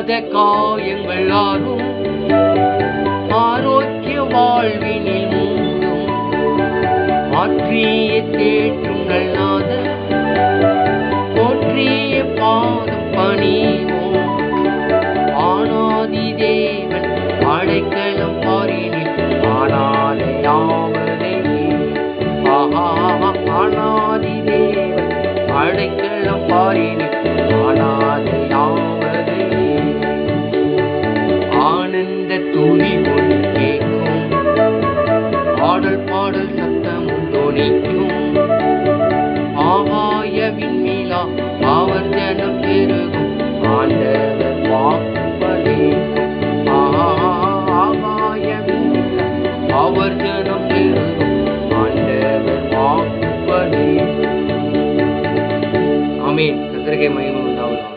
ஆறாத காயங்கள் ஆறும் ஆரோக்கிய வாழ்வினில் மூடும் ஆற்றிய தேற்றும் நல்லாத போற்றிய பாதம் பணிவோம். ஆனாதி தேவன் அடைக்கலம் பாரினில் ஆனால் யாவதே ஆஹா ஆனாதி தேவன் அடைக்கலம் பாரினில் துதி ஒன்று கேட்கும் பாடல் பாடல் சத்தம் தொனிக்கும் ஆகாய விண்மீளா அவர் ஜனம் பெருகும். ஆண்டவர் வாக்குப்பதேக்கும் ஆகாய விண்மீளா அவர் ஜனம் பெருகும். ஆண்டவர் வாக்குப்பதேக்கும் ஆமென். கத்திரிக்கை மகிமை